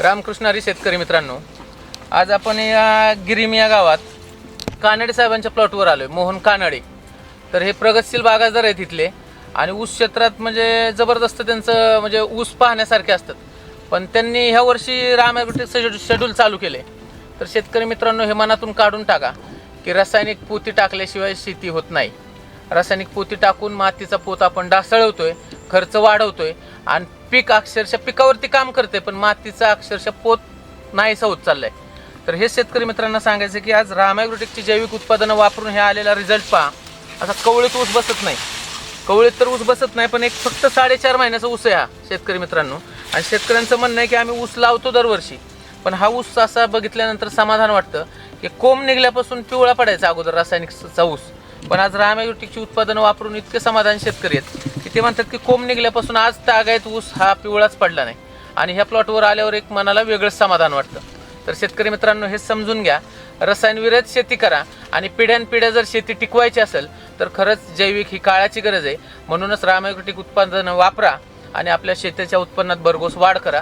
रामकृष्णारी शेतकरी मित्रांनो आज आपण या गिरीम या गावात कानडे साहेबांच्या प्लॉटवर आलोय मोहन कानडे. तर हे प्रगतशील बागायतदार आहेत तिथले आणि ऊस क्षेत्रात म्हणजे जबरदस्त त्यांचं म्हणजे ऊस पाहण्यासारखे असतात. पण त्यांनी ह्या वर्षी राम ॲग्रोटेक शेड्यूल चालू केले तर शेतकरी मित्रांनो हे मनातून काढून टाका की रासायनिक पोती टाकल्याशिवाय शेती होत नाही. रासायनिक पोती टाकून मातीचा पोत आपण डासळवतोय खर्च वाढवतोय आणि पीक अक्षरशः पिकावरती काम करते पण मातीचा अक्षरशः पोत नाहीसा होत चाललाय. तर हे शेतकरी मित्रांना सांगायचं की आज रामायग्रोटेकची जैविक उत्पादनं वापरून हे आलेला रिझल्ट पहा. असा कवळीत ऊस बसत नाही. कवळीत तर ऊस बसत नाही पण एक फक्त साडेचार महिन्याचा ऊस आहे हा शेतकरी मित्रांनो. आणि शेतकऱ्यांचं म्हणणं आहे की आम्ही ऊस लावतो दरवर्षी पण हा ऊस असा बघितल्यानंतर समाधान वाटतं की कोंब निघल्यापासून पिवळा पडायचा अगोदर रासायनिकचा ऊस. पण आज रामायग्रोटेकची उत्पादनं वापरून इतके समाधान शेतकरी आहेत. ते म्हणतात की कोंब निघल्यापासून आज तागायत ऊस हा पिवळाच पडला नाही. आणि ह्या प्लॉटवर आल्यावर एक मनाला वेगळंच समाधान वाटतं. तर शेतकरी मित्रांनो हे समजून घ्या. रसायनविरहित शेती करा आणि पिढ्यानपिढ्या जर शेती टिकवायची असेल तर खरंच जैविक ही काळाची गरज आहे. म्हणूनच रामायग्रोटिक उत्पादनं वापरा आणि आपल्या शेतीच्या उत्पन्नात भरघोस वाढ करा.